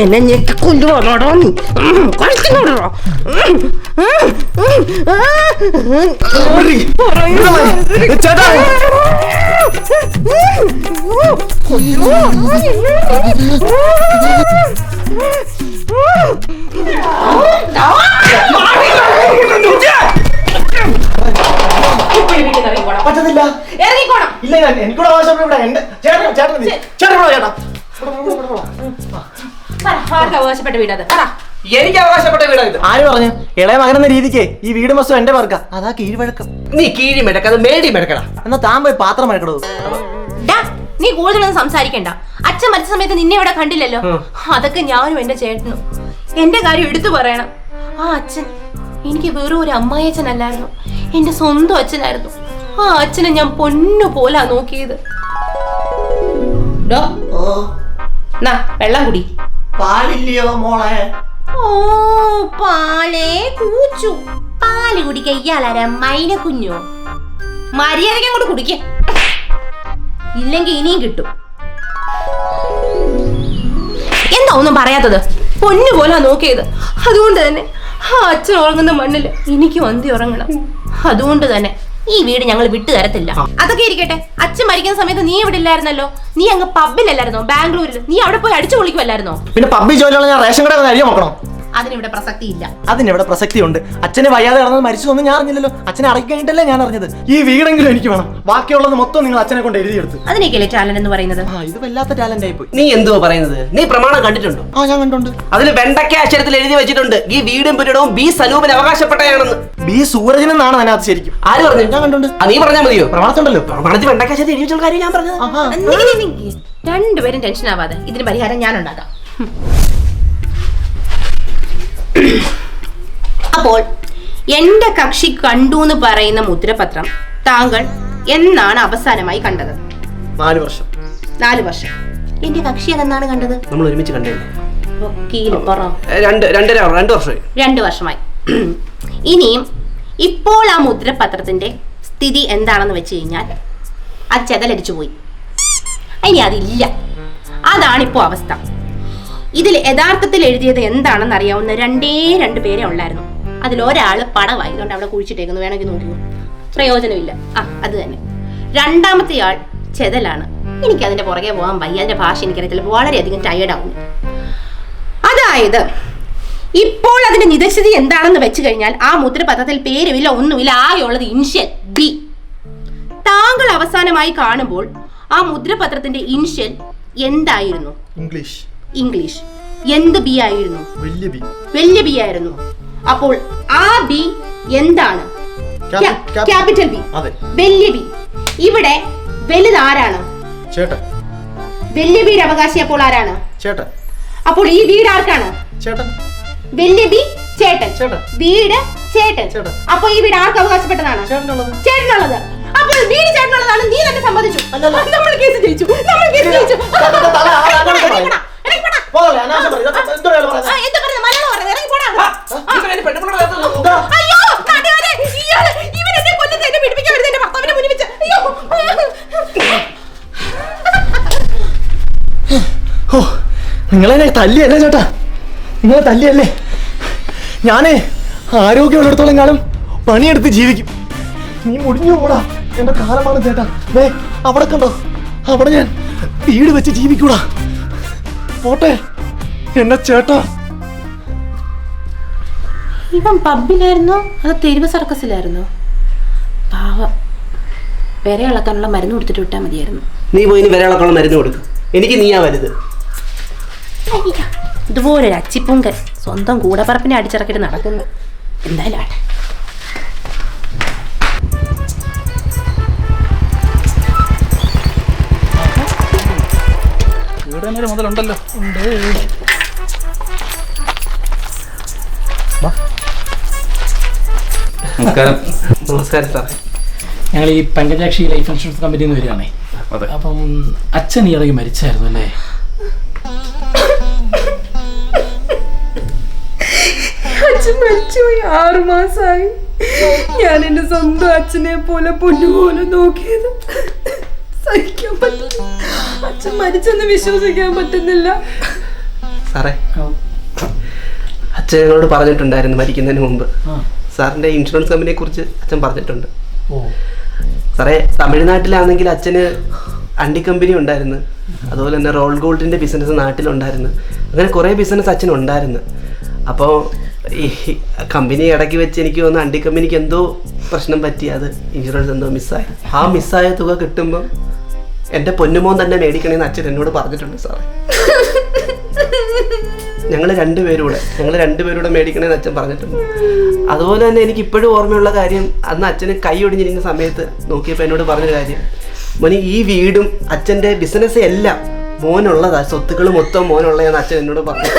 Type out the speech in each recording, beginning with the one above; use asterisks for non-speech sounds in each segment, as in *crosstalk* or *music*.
എന്നെ ഞെക്കി കൊല്ലുവാണോടോ നീ. കഴിക്കുന്നോടോ ചേട്ടാ പറ്റത്തില്ല. ഇറങ്ങിക്കോണം. ഇല്ല എനിക്കൂടെ ആവശ്യപ്പെട്ട ഇവിടെ എന്റെ ചേട്ടൻ ചേട്ടൻ. ചേട്ടൻ ചേട്ടാ. അവകാശപ്പെട്ട വീടത്? പറ. എനിക്ക് അവകാശപ്പെട്ട വീടാ ഇത്. ആര് പറഞ്ഞു? ഇളയ മകനെന്ന രീതിക്ക് ഈ വീട് മൊത്തം എന്റെ വർക്ക. അതാ കീഴ്വഴക്കം. നീ കീഴി മെടക്ക മേടി മെടക്കടാ. എന്നാ താൻ പോയി പാത്രം എടുക്കടോ ഡാ, നീ കൂടുതലൊന്നും സംസാരിക്കണ്ട. അച്ഛൻ മരിച്ച സമയത്ത് നിന്നെ ഇവിടെ കണ്ടില്ലല്ലോ. അതൊക്കെ ഞാനും എന്റെ ചേട്ടനും. എന്റെ കാര്യം എടുത്തു പറയണം. ആ അച്ഛൻ എനിക്ക് വെറും ഒരു അമ്മായിയച്ഛനല്ലായിരുന്നു. എന്റെ സ്വന്തം അച്ഛനായിരുന്നു. ആ അച്ഛനെ ഞാൻ പൊന്നു പോലാ നോക്കിയത്. ഡോ, നാ വെള്ളം കുടി. പാലില്ലയോ മോളെ? ഓ പാലേ കൂച്ചു. പാൽ കുടിക്ക ഇയാളാരാ? മൈന കുഞ്ഞോ? മര്യാദയ്ക്ക് അങ്ങോട്ട് കുടിക്ക. ഇല്ലെങ്കിൽ ഇനിയും കിട്ടും. എന്താ ഒന്നും പറയാത്തത്? പൊന്നു പോലെ നോക്കിയത്. അതുകൊണ്ട് തന്നെ ആ അച്ഛൻ ഉറങ്ങുന്ന മണ്ണിൽ എനിക്ക് വന്തി ഉറങ്ങണം. അതുകൊണ്ട് തന്നെ. ഈ വീട് ഞങ്ങൾ വിട്ടു തരത്തില്ല. അതൊക്കെ ഇരിക്കട്ടെ. അച്ഛൻ മരിക്കുന്ന സമയത്ത് നീ ഇവിടെ ഇല്ലായിരുന്നല്ലോ? നീ അങ്ങ് പബ്ബിലല്ലായിരുന്നോ? ബാംഗ്ലൂരിൽ നീ അവിടെ പോയി അടിച്ചു പൊളിക്കുമല്ലായിരുന്നോ പിന്നെ പബ്ബി ജോലിയുള്ള ഞാൻ റേഷൻ കട കഴിയാൻ നോക്കണം അതിനിവിടെ പ്രസക്തി ഇല്ല അതിനിവിടെ പ്രസക്തി ഉണ്ട് അച്ഛനെ വയ്യാതെ കിടന്നത് മരിച്ചു ഒന്നും ഞാൻ അറിഞ്ഞില്ലല്ലോ. അച്ഛനെ അടക്കി കഴിഞ്ഞിട്ടല്ലേ ഞാൻ അറിഞ്ഞത്. ഈ വീടെങ്കിലും എനിക്ക് വേണം. ബാക്കിയുള്ളത് മൊത്തം നിങ്ങൾ അച്ഛനെ കൊണ്ട് എഴുതിയെടുത്ത്. അതിനേക്കല്ലേ ടാലന്റ് എന്ന് പറയുന്നത്? ആ ഇത് വല്ലാത്ത ടാലന്റ് ആയി പോയി. നീ എന്തുവാ പറയുന്നത്? നീ പ്രമാണം കണ്ടിട്ടുണ്ടോ? ആ ഞാൻ കണ്ടുണ്ട്. അതിൽ വെണ്ടക്ക അക്ഷരത്തിൽ എഴുതി വെച്ചിട്ടുണ്ട്. ഈ വീടും പുരടവും ബി സനൂപിന് അവകാശപ്പെട്ടയാണെന്ന്. ബി സൂരജൻ എന്നാണ് അതിനകത്ത് ശരിക്കും. ആര് പറഞ്ഞു? ഞാൻ കണ്ടുണ്ട്. ആ, നീ പറഞ്ഞാ മതിയോ? പ്രമാണത്തുണ്ടല്ലോ പ്രമാണത്തിൽ വെണ്ടക്ക അക്ഷരത്തിൽ എഴുതി വെച്ചുള്ള കാര്യം ഞാൻ പറഞ്ഞത്. ആഹാ. നിക്ക്. രണ്ടുപേരും ടെൻഷൻ ആവാതെ ഇതിന് പരിഹാരം ഞാൻ ഉണ്ടാക്കാം. അപ്പോൾ എന്റെ കക്ഷി കണ്ടു എന്ന് പറയുന്ന മുദ്രപത്രം താങ്കൾ എന്നാണ് അവസാനമായി കണ്ടത്? നാല് വർഷം. നാല് വർഷം. എന്റെ കക്ഷി അതെന്നാണ് കണ്ടത്? നമ്മൾ ഒരുമിച്ച് കണ്ടേ രണ്ട് രണ്ടര രണ്ട് വർഷമായി. രണ്ട് വർഷമായി. ഇനിയും ഇപ്പോൾ ആ മുദ്രപത്രത്തിന്റെ സ്ഥിതി എന്താണെന്ന് വെച്ച് കഴിഞ്ഞാൽ അത് ചെതലടിച്ചു പോയി. ഇനി അതില്ല. അതാണിപ്പോ അവസ്ഥ. ഇതിൽ യഥാർത്ഥത്തിൽ എഴുതിയത് എന്താണെന്ന് അറിയാവുന്ന രണ്ടേ രണ്ട് പേരെ ഉള്ളായിരുന്നു. അതിൽ ഒരാൾ പടവായി ഇതുകൊണ്ട് അവിടെ കുഴിച്ചിട്ടേക്കുന്നു. വേണമെങ്കിൽ നോക്കിയോ പ്രയോജനമില്ല. ആ അത് തന്നെ. രണ്ടാമത്തെ ആൾ ചെതലാണ്. എനിക്ക് അതിന്റെ പുറകെ പോകാൻ വയ്യ. അതിന്റെ ഭാഷ എനിക്കറിയത്തില്ല. വളരെയധികം ടയേർഡ് ആവുന്നു. അതായത് ഇപ്പോൾ അതിന്റെ നിദസ്ഥിതി എന്താണെന്ന് വെച്ച് കഴിഞ്ഞാൽ ആ മുദ്രപത്രത്തിൽ പേരുമില്ല ഒന്നുമില്ല ആകെയുള്ളത് ഇൻഷ്യൽ ബി. താങ്കൾ അവസാനമായി കാണുമ്പോൾ ആ മുദ്രപത്രത്തിന്റെ ഇൻഷ്യൽ എന്തായിരുന്നു? ഇംഗ്ലീഷ്. ഇംഗ്ലീഷ്. എന്ത് ബി ആയിരുന്നു? വലിയ ബി ആയിരുന്നു. അപ്പോൾ ആ ബി എന്താണ് ക്യാപിറ്റൽ ബി വലിയ ബി ഇവിടെ വലുത് ആരാണ് വലിയ ബിയുടെ അവകാശി അപ്പോൾ ആരാണ് ചേട്ടൻ അപ്പോൾ ഈ വീട് ആർക്കാണ് ചേട്ടൻ വലിയ ബി ചേട്ടൻ. വീട് ചേട്ടൻ. അപ്പൊ ഈ വീട് ആർക്ക് അവകാശപ്പെട്ടതാണ് ചേട്ടനുള്ളത് അപ്പോൾ വീട് ചേട്ടനുള്ളതാണ് നീ തന്നെ സമ്മതിച്ചു നമ്മൾ കേസ് ജയിച്ചു നമ്മൾ കേസ് ജയിച്ചു ചേട്ടന്റെ നിങ്ങളെന്നെ തല്ലിയല്ലേ ചേട്ടാ? നിങ്ങളെ തല്ലിയല്ലേ? ഞാനേ ആരോഗ്യമുള്ളിടത്തോളം കാലം പണിയെടുത്ത് ജീവിക്കും. നീ മുടിഞ്ഞു പോടാ. എന്റെ കാലമാണ് ചേട്ടാ. വേ അവിടെ കണ്ടോ? അവിടെ ഞാൻ വീട് വെച്ച് ജീവിക്കൂടാ. പോട്ടെ എന്നെ ചേട്ടാ. ഇവൻ പബ്ബിലായിരുന്നോ? അതോ തെരുവ് സർക്കസിലായിരുന്നോ? പാവം. വിര ഇളക്കാനുള്ള മരുന്ന് കൊടുത്തിട്ട് വിട്ടാൽ മതിയായിരുന്നു. നീ പോയി വിര ഇളക്കാനുള്ള മരുന്ന് കൊടുക്കും. എനിക്ക് നീയാ വലുത്. ഇതുപോലൊരു അച്ചിപ്പുങ്കൻ സ്വന്തം കൂടപ്പറപ്പിനെ അടിച്ചിറക്കിട്ട് നടക്കുന്നു. എന്തായാലും ആട്ടെ. ഇവിടെ തന്നെ ഒരു മുതലുണ്ടല്ലോ ഉണ്ട് നമസ്കാരം. നമസ്കാരം സാറേ. ഞങ്ങൾ ഈ പങ്കജാക്ഷി ലൈഫ് ഇൻഷുറൻസ് കമ്പനിന്ന് നിന്ന് വരികയാണേ അപ്പം അച്ഛൻ ഈ ഇടയ്ക്ക് മരിച്ചായിരുന്നു അല്ലേ? അച്ഛൻ മരിച്ചുപോയി. ആറു മാസമായി ഞാൻ എന്റെ സ്വന്തം അച്ഛനെ പോലെ പൊന്നുപോലെ നോക്കിയത്. സഹിക്കാൻ പറ്റില്ല അച്ഛൻ മരിച്ചെന്ന് വിശ്വസിക്കാൻ പറ്റുന്നില്ല. സാറേ അച്ഛൻ ഞങ്ങളോട് പറഞ്ഞിട്ടുണ്ടായിരുന്നു മരിക്കുന്നതിന് മുമ്പ്. സാറിന്റെ ഇൻഷുറൻസ് കമ്പനിയെ കുറിച്ച് അച്ഛൻ പറഞ്ഞിട്ടുണ്ട്. ഓ. സാറേ തമിഴ്നാട്ടിലാണെങ്കിൽ അച്ഛന് അണ്ടി കമ്പനി ഉണ്ടായിരുന്നു. അതുപോലെ തന്നെ റോൾ ഗോൾഡിന്റെ ബിസിനസ് നാട്ടിലുണ്ടായിരുന്നു. അങ്ങനെ കുറേ ബിസിനസ് അച്ഛൻ ഉണ്ടായിരുന്നു. അപ്പോൾ ഈ കമ്പനി ഇടയ്ക്ക് വെച്ച് എനിക്ക് തോന്നുന്നു അണ്ടി കമ്പനിക്ക് എന്തോ പ്രശ്നം പറ്റി. അത് ഇൻഷുറൻസ് എന്തോ മിസ്സായി ആ മിസ്സായ തുക കിട്ടുമ്പോൾ എന്റെ പൊന്നുമോൻ തന്നെ മേടിക്കണമെന്ന് അച്ഛൻ എന്നോട് പറഞ്ഞിട്ടുണ്ട് സാറേ. ഞങ്ങൾ രണ്ടുപേരൂടെ ഞങ്ങൾ രണ്ടുപേരൂടെ മേടിക്കണമെന്ന് അച്ഛൻ പറഞ്ഞിട്ടുണ്ട്. അതുപോലെ തന്നെ എനിക്ക് ഇപ്പോഴും ഓർമ്മയുള്ള കാര്യം അന്ന് അച്ഛന് കൈ ഒടിഞ്ഞിരിക്കുന്ന സമയത്ത് നോക്കിയപ്പോൾ എന്നോട് പറഞ്ഞ കാര്യം. മോനി ഈ വീടും അച്ഛന്റെ ബിസിനസ് എല്ലാം മോനുള്ളതാ സ്വത്തുക്കൾ മൊത്തം മോനുള്ളതെന്ന് അച്ഛൻ എന്നോട് പറഞ്ഞു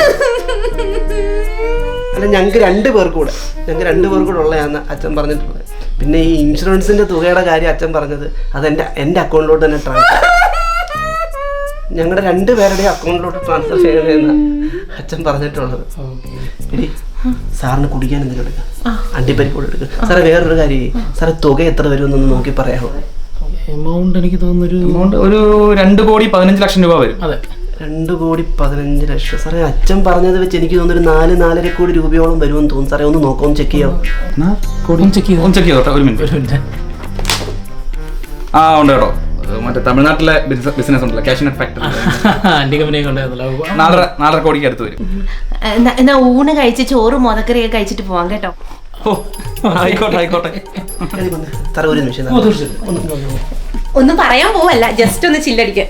അല്ല ഞങ്ങൾക്ക് രണ്ട് പേർ കൂടെ. ഞങ്ങൾക്ക് രണ്ട് പേർ കൂടെ ഉള്ളതാണ് അച്ഛൻ പറഞ്ഞിട്ടുള്ളത്. പിന്നെ ഈ ഇൻഷുറൻസിന്റെ തുകയുടെ കാര്യം അച്ഛൻ പറഞ്ഞത് അതെന്റെ എന്റെ അക്കൗണ്ടിലോട്ട് തന്നെ ട്രാൻസ്ഫർ ഞങ്ങളുടെ രണ്ട് പേരുടെ അക്കൗണ്ടിലോട്ട് ട്രാൻസ്ഫർ ചെയ്യണമെന്ന് അച്ഛൻ പറഞ്ഞിട്ടുള്ളത്. ഇനി സാറിന് കുടിക്കാൻ എന്തെങ്കിലും എടുക്കാം. അണ്ടിപ്പരി കൂടെ എടുക്കുക സാറേ വേറൊരു കാര്യം. സാറേ തുക എത്ര വരുമെന്നൊന്ന് നോക്കി പറയാമോ? എമൗണ്ട് എനിക്ക് തോന്നുന്നൊരു എമൗണ്ട് ഒരു രണ്ട് കോടി പതിനഞ്ച് ലക്ഷം രൂപ വരും. അതെ. രണ്ട് കോടി പതിനഞ്ച് ലക്ഷം. സാറേ അച്ഛൻ പറഞ്ഞത് വെച്ച് എനിക്ക് തോന്നുന്നു ഒരു നാല് നാലര കോടി രൂപയോളം വരുമെന്ന് തോന്നുന്നു. സാറേ ഒന്ന് നോക്കാം ചെക്ക് ചെയ്യാം? ഒന്ന് ചെക്ക് ചെയ്ത്? ഒന്ന് ചെക്ക് ചെയ്തോട്ടെ ഒരു മിനിറ്റ്. ഒരു മിനിറ്റ്. ആ ഉണ്ട് കേട്ടോ. ഏഹ് മറ്റേ തമിഴ്നാട്ടിലെ ബിസിനസ് ഉണ്ടല്ലോ ഫാക്ടറി *laughs* ആന്റി കമ്പനിയെ കൊണ്ടായിരുന്നല്ലോ നാലര നാലര കോടിക്ക് അടുത്ത് വരും. എന്നാ ഊണ് കഴിച്ച് ചോറ് മുതക്കറിയൊക്കെ കഴിച്ചിട്ട് പോവാം കേട്ടോ. ഓ ആയിക്കോട്ടെ ആയിക്കോട്ടെ. സാറേ ഒരു നിമിഷം. ഒന്നും പറയാൻ പോവല്ല ജസ്റ്റ് ഒന്ന് ചില്ലടിക്ക്?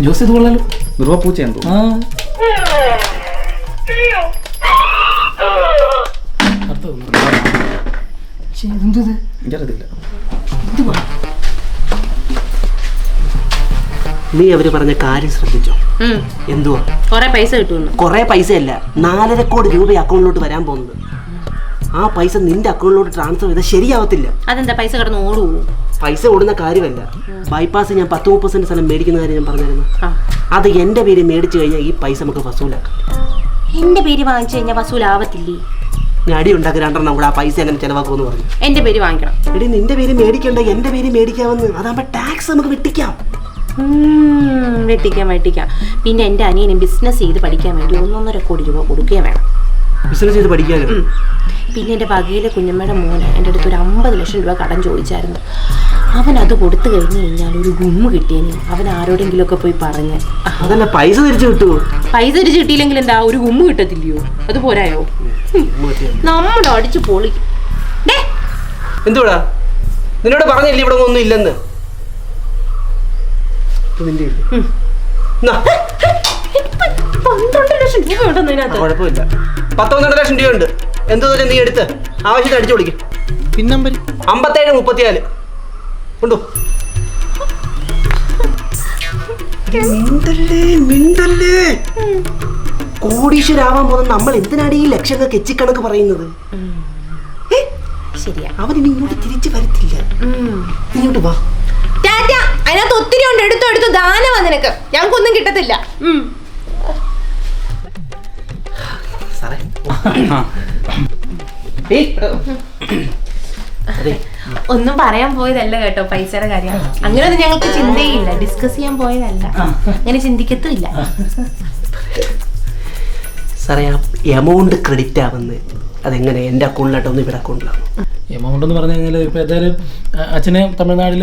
ജോസ് ഇത് കൊള്ളാലോ. ദുർവപ്പൂച്ചയാണ്? എനിക്കറിയത്തില്ല. നീ അവർ പറഞ്ഞ കാര്യം ശ്രദ്ധിച്ചോ? എന്തുവാ? കൊറേ പൈസ കിട്ടുന്നു കുറെ പൈസയല്ല നാലര കോടി രൂപ അക്കൗണ്ടിലോട്ട് വരാൻ പോകുന്നത്. ആ പൈസ നിന്റെ അക്കൗണ്ടിലോട്ട് ട്രാൻസ്ഫർ ചെയ്താൽ ശരിയാവത്തില്ല. അതെന്താ പൈസ കിടന്ന് ഓടുവോ? പൈസ ഓടുന്ന കാര്യമല്ല. ബൈപ്പാസ് ഞാൻ പത്ത് മുപ്പത് സെന്റ് സ്ഥലം മേടിക്കുന്ന കാര്യം ഞാൻ പറഞ്ഞിരുന്നു. അത് എന്റെ പേര് മേടിച്ചു കഴിഞ്ഞാൽ ഈ പൈസ നമുക്ക് വസൂലാക്കാം. എന്റെ പേര് വാങ്ങിച്ചു കഴിഞ്ഞാൽ വസൂലാവത്തില്ലേ? ഞാൻ അടി ഉണ്ടാക്കി രണ്ടെണ്ണം കൂടെ ആ പൈസ എങ്ങനെ ചെലവാക്കുമെന്ന് പറഞ്ഞു. എന്റെ പേര് വാങ്ങിക്കണം. എടി നിന്റെ പേര് മേടിക്കണ്ട എന്റെ പേര് മേടിക്കാമെന്ന്. അതാകുമ്പോ ടാക്സ് നമുക്ക് വെട്ടിക്കാം. വെട്ടിക്കാം വെട്ടിക്കാം. പിന്നെ എന്റെ അനിയനും ബിസിനസ് ചെയ്ത് പഠിക്കാൻ വേണ്ടി ഒന്നൊന്നര കോടി രൂപ കൊടുക്കുകയും വേണം. ബിസിനസ് ചെയ്ത് പഠിക്കാനും പിന്നെ എന്റെ വകയിലെ കുഞ്ഞമ്മയുടെ മോന് എന്റെ അടുത്ത് ഒരു അമ്പത് ലക്ഷം രൂപ കടം ചോദിച്ചായിരുന്നു. അവൻ അത് കൊടുത്തു കഴിഞ്ഞു കഴിഞ്ഞാൽ ഒരു ഗുമ്മ് കിട്ടിയേനെ. അവൻ ആരോടെങ്കിലും ഒക്കെ പോയി പറഞ്ഞ്. അതല്ല പൈസ തിരിച്ചു കിട്ടുമോ പൈസ തിരിച്ചു കിട്ടിയില്ലെങ്കിൽ എന്താ ഒരു ഗുമ്മ് കിട്ടത്തില്ലയോ? അത് പോരായോ? നമ്മൾ അടിച്ചു പൊളി. എന്തുവാടാ? നിന്നോട് പറഞ്ഞില്ലേ ഇവിടെ ഒന്നും ഇല്ലെന്ന്? പന്ത്രണ്ട് ലക്ഷം രൂപ ഉണ്ടെന്ന് ആ, ഇതിനകത്ത് കുഴപ്പമില്ല. പത്തൊന്നര ലക്ഷം രൂപയുണ്ട് എന്തോ നീ എടുത്ത്. ആവശ്യത്തിന് അടിച്ചു വിളിക്കും പിന്നമ്പരി അമ്പത്തേഴ് മുപ്പത്തിനാല് ഉണ്ടോ മിണ്ടല്ലേ മിണ്ടല്ലേ? കോടീശ്വരാവാൻ പോകുന്ന നമ്മൾ എന്തിനാണ് ഈ ലക്ഷങ്ങൾക്ക് എച്ചിക്കണക്ക് പറയുന്നത്? ശരിയാ. അവൻ ഇങ്ങോട്ട് തിരിച്ചു വരത്തില്ല. നീ ഇങ്ങോട്ട് വാ. ടാറ്റ അതിനകത്ത് ഒത്തിരി ഉണ്ട്. എടുത്തു എടുത്തു. ദാനമാ നിനക്ക്. ഞങ്ങൾക്കൊന്നും കിട്ടത്തില്ല. ഉം. സാറേ. ഒന്നും പറയാൻ പോയതല്ല കേട്ടോ പൈസയുടെ കാര്യം. അങ്ങനെയൊന്നും ഞങ്ങൾക്ക് ചിന്തയില്ല. ഡിസ്കസ് ചെയ്യാൻ പോയതല്ല. അങ്ങനെ ചിന്തിക്കത്തുമില്ല. സാറേ ആ എമൗണ്ട് ക്രെഡിറ്റ് ആവുന്നത് അതെങ്ങനെ എന്റെ അക്കൗണ്ടിലായിട്ടൊന്നും ഇവിടെ അക്കൗണ്ടിലാവും എമൗണ്ട് എന്ന് പറഞ്ഞു കഴിഞ്ഞാൽ ഇപ്പോൾ ഏതായാലും അച്ഛന് തമിഴ്നാട്ടിൽ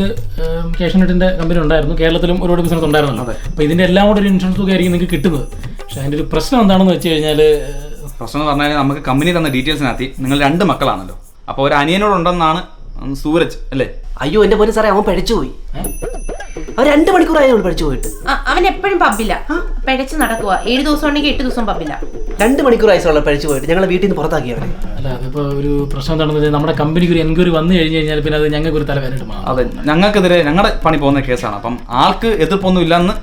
കേഷനെറ്റിന്റെ കമ്പനി ഉണ്ടായിരുന്നു. കേരളത്തിലും ഒരുപാട് ബിസിനസ് ഉണ്ടായിരുന്നു അപ്പോൾ ഇതിന്റെ എല്ലാം കൂടെ ഒരു ഇൻഷുറൻസ് തുകയായിരിക്കും നിങ്ങൾക്ക് കിട്ടുന്നത്. പക്ഷേ അതിന്റെ ഒരു പ്രശ്നം എന്താണെന്ന് വെച്ച് കഴിഞ്ഞാൽ പ്രശ്നം എന്ന് പറഞ്ഞാൽ നമുക്ക് കമ്പനി തന്ന ഡീറ്റെയിൽസിനകത്ത് നിങ്ങൾ രണ്ട് മക്കളാണല്ലോ. അപ്പോൾ ഒരു അനിയനോടുണ്ടെന്നാണ് സൂരജ് അല്ലേ? അയ്യോ എന്റെ പോലും സാറേ അവൻ പഠിച്ചു പോയി. അവൻ രണ്ട് മണിക്കൂറായി അവൾ പഠിച്ചു പോയിട്ട്. അവൻ എപ്പോഴും പബ്ബില്ല പിഴച്ച് നടക്കുക ഏഴ് ദിവസം ഉണ്ടെങ്കിൽ എട്ട് ദിവസം പബ്ബില്ല രണ്ട് മണിക്കൂർ ആയിട്ടുള്ള പഠിച്ചു പോയിട്ട്. ഞങ്ങളെ വീട്ടിൽ നിന്ന് പുറത്താക്കി അവനെ. അല്ല അതിപ്പോ ഒരു പ്രശ്നം എന്താണെന്ന് വെച്ചാൽ നമ്മുടെ കമ്പനിക്ക് ഒരു എൻക്വയറി വന്നു കഴിഞ്ഞു കഴിഞ്ഞാൽ പിന്നെ അത് ഞങ്ങൾക്ക് ഒരു തലവേദന അതെ ഞങ്ങൾക്കെതിരെ ഞങ്ങളുടെ പണി പോകുന്ന കേസാണ്. അപ്പം ആൾക്ക് എതിർപ്പൊന്നും ഇല്ലെന്ന്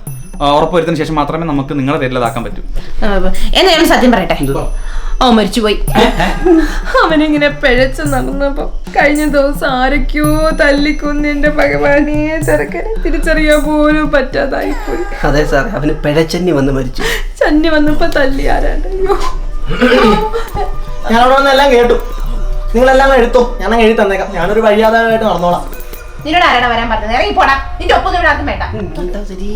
ഉറപ്പുവരുത്തിന് ശേഷം മാത്രമേ നമുക്ക് നിങ്ങളെ പേരിലതാക്കാൻ പറ്റൂ. എന്നാ ഞാൻ സത്യം പറയട്ടെ. ഓ മരിച്ചുപോയി. അവനിങ്ങനെ പിഴച്ച് നടന്നപ്പോ കഴിഞ്ഞ ദിവസം ആരൊക്കെയോ തല്ലിക്കൊന്ന് എന്റെ ഭഗവാനെ ചെറുക്കനെ തിരിച്ചറിയാൻ പോലും പറ്റാതായിപ്പോയി. അതെ സാർ അവന് പിഴച്ചന്നി വന്ന് മരിച്ചു. ചന്നി വന്നപ്പോ തല്ലി ആരാണ്ട്? ഞാൻ അവിടെ വന്നെല്ലാം കേട്ടു. നിങ്ങളെല്ലാം എഴുത്തു ഞാൻ എഴുതി തന്നേക്കാം. ഞാനൊരു വഴിയാതായിട്ട് നടന്നോളാം. നിന്നോട് ആരാണ് വരാൻ പറഞ്ഞത്? ഇറങ്ങി പോടാ. നിന്റെ ഒപ്പം ഇവിടെ ആർക്കും വേണ്ട. എന്താ ശരി?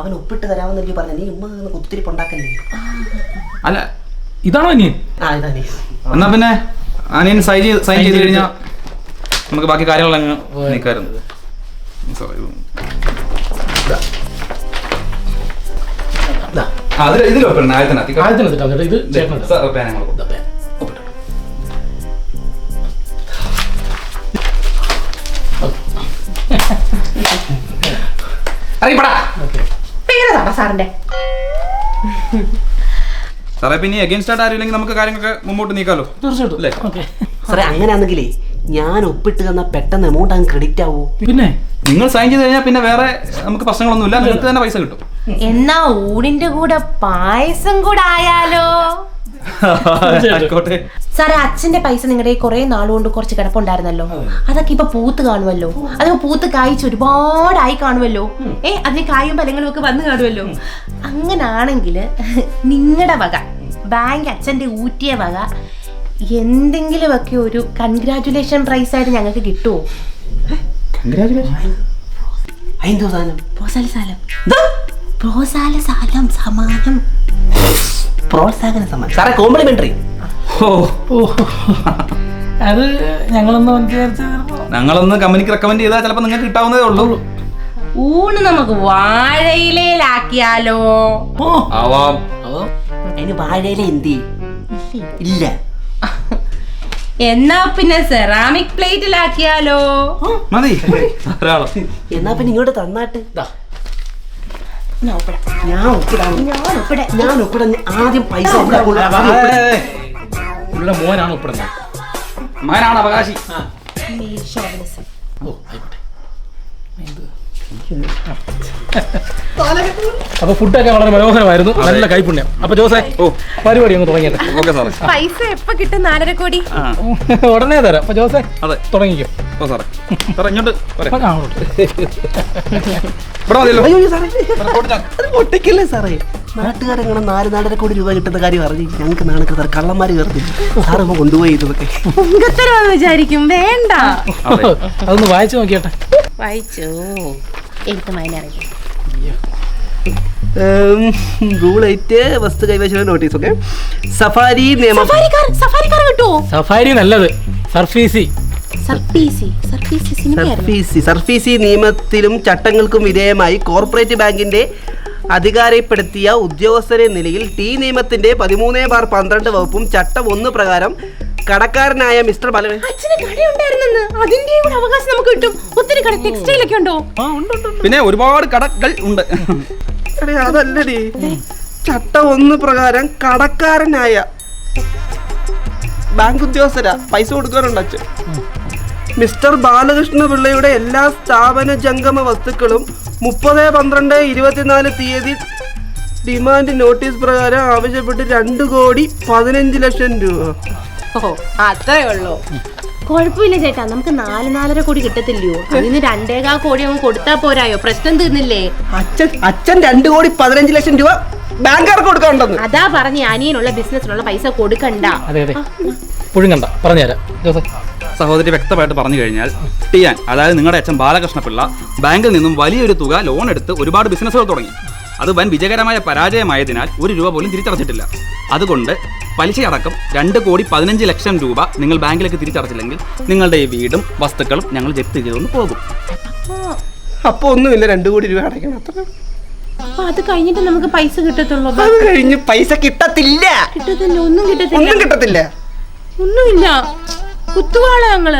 അവൻ ഒപ്പിട്ട് തരാമെന്നല്ലേ പറഞ്ഞു? നീ ഉമ്മ ഒത്തിരി ഉണ്ടാക്കല്ലേ അല്ല ഇതാണോ അനിയൻ? ആ ഇതാ നീ എന്നാ പിന്നെ അനിയൻ സൈൻ ചെയ്ത് സൈൻ ചെയ്ത് കഴിഞ്ഞാൽ നമുക്ക് ബാക്കി കാര്യങ്ങളങ്ങ് നീക്കാറുണ്ട് അതിൽ ഒപ്പിടണം ആയിരത്തിനകത്ത്. ഇത് ചേട്ടൻ സാർ പേന ഞങ്ങൾ കൊടുക്കാം. അറിയപ്പെടാ പേര് താടാ സാറിന്റെ? സാറേ പിന്നെ അഗേൻസ്റ്റ് ആയിട്ട് ആരും ഇല്ലെങ്കിൽ നമുക്ക് കാര്യങ്ങളൊക്കെ മുമ്പോട്ട് നീക്കാലോ. തീർച്ചയായിട്ടും. അല്ലേ? സാറേ അങ്ങനെയാണെങ്കിലേ ഞാൻ ഒപ്പിട്ട് തന്ന പെട്ടെന്ന് എമൗണ്ട് അങ്ങ് ക്രെഡിറ്റ് ആവൂ. പിന്നെ? നിങ്ങൾ സൈൻ ചെയ്ത് കഴിഞ്ഞാൽ പിന്നെ വേറെ നമുക്ക് പ്രശ്നങ്ങളൊന്നുമില്ല. നിങ്ങൾക്ക് തന്നെ പൈസ കിട്ടും. എന്നാ ഊടിന്റെ കൂടെ പായസം കൂടെ ആയാലോ? ആയിക്കോട്ടെ. സാറേ അച്ഛന്റെ പൈസ നിങ്ങളുടെ കുറെ നാളുകൊണ്ട് കുറച്ച് കിടപ്പുണ്ടായിരുന്നല്ലോ. അതൊക്കെ ഇപ്പൊ പൂത്ത് കാണുമല്ലോ. അതൊക്കെ പൂത്ത് കായ്ച്ച് ഒരുപാടായി കാണുമല്ലോ. ഏ അതിന് കായും ഫലങ്ങളും ഒക്കെ വന്നു കാണുമല്ലോ. അങ്ങനാണെങ്കിൽ നിങ്ങളുടെ വക ബാങ്ക് അച്ഛന്റെ ഊറ്റിയ വക എന്തെങ്കിലുമൊക്കെ ഒരു കൺഗ്രാറ്റുലേഷൻ പ്രൈസ് ആയിട്ട് ഞങ്ങൾക്ക് കിട്ടുമോ പ്രോത്സാഹന സമ്മാനം. സാറേ കോംപ്ലിമെന്ററി അത് ഞങ്ങളൊന്ന് ഞങ്ങളൊന്ന് കമ്പനിക്ക് റെക്കമെൻഡ് ചെയ്താൽ ചിലപ്പോൾ നിങ്ങൾക്ക് കിട്ടാവുന്നതേ ഉള്ളൂ. ഊണ് നമുക്ക് വാഴയിലേലാക്കിയാലോ ഓ. ആവാം. അതിന് വാഴയില എന്തി? ഇല്ല. എന്നാ പിന്നെ സെറാമിക് പ്ലേറ്റിലാക്കിയാലോ? മതി. ധാരാളം. എന്നാ പിന്നെ ഇങ്ങോട്ട് തന്നാട്ട്. ഞാൻ ഒപ്പിടാം. ഞാൻ ഒപ്പിടാം. ഞാൻ ഒപ്പിടാം. ആദ്യം പൈസ ഒപ്പിടാം. പുള്ളിയുടെ മോനാണ് ഒപ്പിടുന്നത് മകനാണ് അവകാശി. ഓ ആയിക്കോട്ടെ. ഇത്. അപ്പൊ ഫുഡൊക്കെ വളരെ മനോഹരമായിരുന്നു. നല്ല കൈപുണ്യം. അപ്പൊ ജോസെ ഓ. പരിപാടി അങ്ങ് തുടങ്ങിയത്. പൈസ എപ്പോ കിട്ടും നാലര കോടി? ഉടനെ തരാം. അപ്പൊ ജോസെ അതെ. തുടങ്ങിക്കോ. ഓ സാറേ. സാറേ ഇങ്ങോട്ട്. ഇവിടെ മതിയല്ലോ. പൊട്ടിക്കല്ലേ സാറേ? നാട്ടുകാരെങ്ങനെ നാല് നാലര കോടി രൂപ കിട്ടുന്ന കാര്യം അറിഞ്ഞു ഞങ്ങൾക്ക് നാണൊക്കെ കള്ളന്മാർ കള്ളന്മാര് കയറുന്നില്ല സാറമ്മ കൊണ്ടുപോയി ഇതൊക്കെ. വിചാരിക്കും. വേണ്ട. അതൊന്ന് വായിച്ചു നോക്കിയട്ടെ. വായിച്ചോ. എഴുത്ത് മൈനറിയാം റൂൾ എയ്റ്റ് വസ്തു കൈവശം നോട്ടീസ് ഓക്കെ സഫാരി നിയമം. സഫാരി നല്ലത്. സർഫീസി സർഫീസി നിയമത്തിലും ചട്ടങ്ങൾക്കും വിധേയമായി കോർപ്പറേറ്റ് ബാങ്കിന്റെ അധികാരപ്പെടുത്തിയ ഉദ്യോഗസ്ഥരെ നിലയിൽ ടി നിയമത്തിന്റെ പതിമൂന്ന് ബാർ പന്ത്രണ്ട് വകുപ്പും ചട്ടം ഒന്ന് പ്രകാരം കടക്കാരനായ മിസ്റ്റർ ബാലൻ അതിന്റെ കൂടെ അവകാശം നമുക്ക് കിട്ടും. ഒത്തിരി കട ടെക്സ്റ്റൈൽ ഒക്കെ ഉണ്ടോ? ആ ഉണ്ട് ഉണ്ട്, ഉണ്ട്. പിന്നെ ഒരുപാട് കടകൾ ഉണ്ട്. അതല്ലടി. ചട്ടം ഒന്ന് പ്രകാരം കടക്കാരനായ ബാങ്ക് ഉദ്യോഗസ്ഥരാ. പൈസ കൊടുക്കാറുണ്ട് അച്ഛൻ. മിസ്റ്റർ ബാലകൃഷ്ണ പിള്ളയുടെ എല്ലാ സ്ഥാപന ജംഗമ വസ്തുക്കളും മുപ്പത് പന്ത്രണ്ട് ഇരുപത്തിനാല് തീയതി ഡിമാൻഡ് നോട്ടീസ് പ്രകാരം ആവശ്യപ്പെട്ട് രണ്ട് കോടി പതിനഞ്ച് ലക്ഷം രൂപ. ഓ അത്രേ ഉള്ളൂ. കുഴപ്പമില്ല ചേട്ടാ നമുക്ക് നാല് നാലര കോടി കിട്ടത്തില്ലയോ? അതിന് രണ്ടേകാൽ കോടി അങ്ങ് കൊടുത്താ പോരായോ? പ്രശ്നം തീർന്നില്ലേ? അച്ഛൻ അച്ഛൻ രണ്ട് കോടി പതിനഞ്ച് ലക്ഷം രൂപ ബാങ്കുകാർക്ക് കൊടുക്കാറുണ്ടെന്ന് അതാ പറഞ്ഞ അനിയനുള്ള ബിസിനസ്സിനുള്ള പൈസ കൊടുക്കണ്ട. അതെ അതെ. പുഴുങ്ങണ്ട. പറഞ്ഞുതരാം. ജോസഫ് സഹോദരി വ്യക്തമായിട്ട് പറഞ്ഞു കഴിഞ്ഞാൽ ടിയാൻ അതായത് നിങ്ങളുടെ അച്ഛൻ ബാലകൃഷ്ണപിള്ള ബാങ്കിൽ നിന്നും വലിയൊരു തുക ലോൺ എടുത്ത് ഒരുപാട് ബിസിനസ്സുകൾ തുടങ്ങി. അത് വൻ വിജയകരമായ പരാജയമായതിനാൽ ഒരു രൂപ പോലും തിരിച്ചടച്ചിട്ടില്ല അതുകൊണ്ട് പലിശയടക്കം രണ്ട് കോടി പതിനഞ്ച് ലക്ഷം രൂപ നിങ്ങൾ ബാങ്കിലേക്ക് തിരിച്ചടച്ചില്ലെങ്കിൽ നിങ്ങളുടെ ഈ വീടും വസ്തുക്കളും ഞങ്ങൾ ജപ്തി ചെയ്തുകൊണ്ട് പോകും. അപ്പൊ ഒന്നുമില്ല രണ്ട് കോടി രൂപ അടയ്ക്കണം അത്ര അപ്പൊ അത് കഴിഞ്ഞിട്ട് നമുക്ക് പൈസ കിട്ടത്തുള്ളൂ. അത് കഴിഞ്ഞ് പൈസ കിട്ടത്തില്ല. കിട്ടത്തില്ല ഒന്നും കിട്ടത്തില്ല. ഒന്നും കിട്ടത്തില്ല. ഒന്നുമില്ല. കുത്തുവാള ഞങ്ങൾ.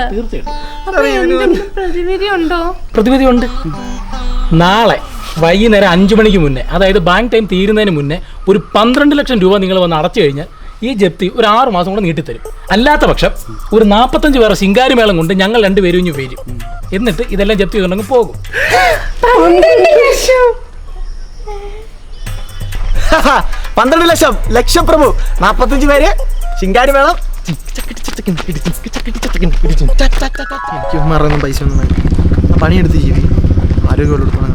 പ്രതിവിധി ഉണ്ടോ പ്രതിവിധി ഉണ്ട്? നാളെ വൈകുന്നേരം അഞ്ചു മണിക്ക് മുന്നേ അതായത് ബാങ്ക് ടൈം തീരുന്നതിന് മുന്നേ ഒരു പന്ത്രണ്ട് ലക്ഷം രൂപ നിങ്ങൾ വന്ന് അടച്ചു കഴിഞ്ഞാൽ ഈ ജപ്തി ഒരു ആറ് മാസം കൂടെ നീട്ടിത്തരും. അല്ലാത്ത പക്ഷം ഒരു നാൽപ്പത്തഞ്ച് പേരെ ശിങ്കാരി മേളം കൊണ്ട് ഞങ്ങൾ രണ്ടുപേരും ഇഞ്ഞു വരും. എന്നിട്ട് ഇതെല്ലാം ജപ്തി ചെയ്തുണ്ടെങ്കിൽ പോകും. പന്ത്രണ്ട് ലക്ഷം. ലക്ഷം. പ്രഭു. നാപ്പത്തഞ്ച് പേര് ശിങ്കാരി വേണം എനിക്ക് മറന്നും പൈസ ഒന്നും വേണ്ട. ആ പണിയെടുത്ത് ജീവിക്കും. ആരോഗ്യമുള്ള എടുക്കണം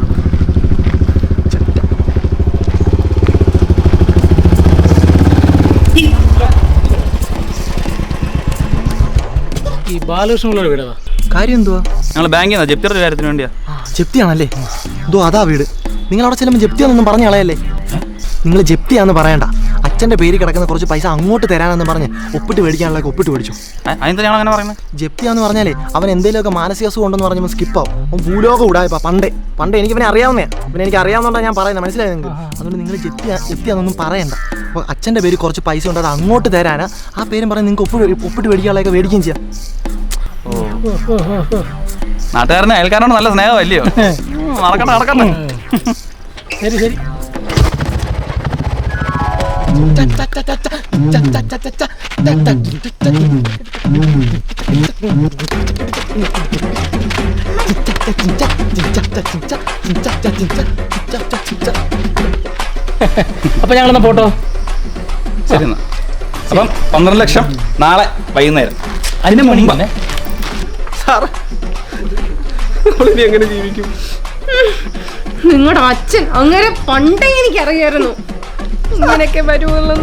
ഈ ബാലകൃഷ്ണപിള്ളയുടെ വീടാ കാര്യം എന്തുവാ? ഞങ്ങൾ ബാങ്കിൽ നിന്നാ. ജപ്തിയുടെ കാര്യത്തിന് വേണ്ടിയാ. ജപ്തിയാണല്ലേ? ഇതോ അതാ വീട്. നിങ്ങൾ അവിടെ ചെല്ലുമ്പോൾ ജപ്തിയാണെന്നും പറഞ്ഞ കളയല്ലേ നിങ്ങൾ ജപ്തിയാന്ന് പറയണ്ട. അച്ഛന്റെ പേര് കിടക്കുന്ന കുറച്ച് പൈസ അങ്ങോട്ട് തരാനെന്ന് പറഞ്ഞ് ഒപ്പിട്ട് മേടിക്കാനുള്ള ഒപ്പിട്ട് മേടിച്ചു. അതിനെന്താ ഞങ്ങൾ അങ്ങനെ പറയുന്നത്? ജപ്തിയാന്ന് പറഞ്ഞാലേ അവൻ എന്തെങ്കിലുമൊക്കെ മാനസിക അസുഖം ഉണ്ടെന്ന് പറഞ്ഞപ്പോൾ സ്കിപ്പാവും അവൻ ഭൂലോകം ഉടായപ്പാ പണ്ടേ. പണ്ടേ എനിക്ക് ഇവനെ അറിയാവുന്നേ പിന്നെ എനിക്ക് അറിയാവുന്നതുകൊണ്ടാണ് ഞാൻ പറയുന്നത്. മനസ്സിലായി നിങ്ങൾക്ക്? അതുകൊണ്ട് നിങ്ങൾ ജപ്തി ജപ്തിയാണെന്നൊന്നും പറയണ്ട. അപ്പോൾ അച്ഛന്റെ പേര് കുറച്ച് പൈസ ഉണ്ട് അത് അങ്ങോട്ട് തരാനാ. ആ പേരും പറഞ്ഞ് നിങ്ങൾക്ക് ഒപ്പിട്ട് ഒപ്പിട്ട് മേടിക്കാനുള്ളതൊക്കെ മേടിക്കുകയും ചെയ്യാം. നാട്ടുകാരനെ അയൽക്കാരനോട് നല്ല സ്നേഹമല്ലയോ നടക്കണം നടക്കട്ടെ നടക്കട്ടെ. ശരി ശരി. അപ്പൊ ഞങ്ങളെന്നാ പോട്ടോ. ശരി എന്നാ അപ്പം പന്ത്രണ്ട് ലക്ഷം. നാളെ വൈകുന്നേരം. അതിന് മുമ്പ്. സാർ സാറ് നമ്മളിനി എങ്ങനെ ജീവിക്കും? നിങ്ങളുടെ അച്ഛൻ അങ്ങനെ പണ്ടേ എനിക്കറിയായിരുന്നു. ഇങ്ങനെയൊക്കെ വരുമെന്ന്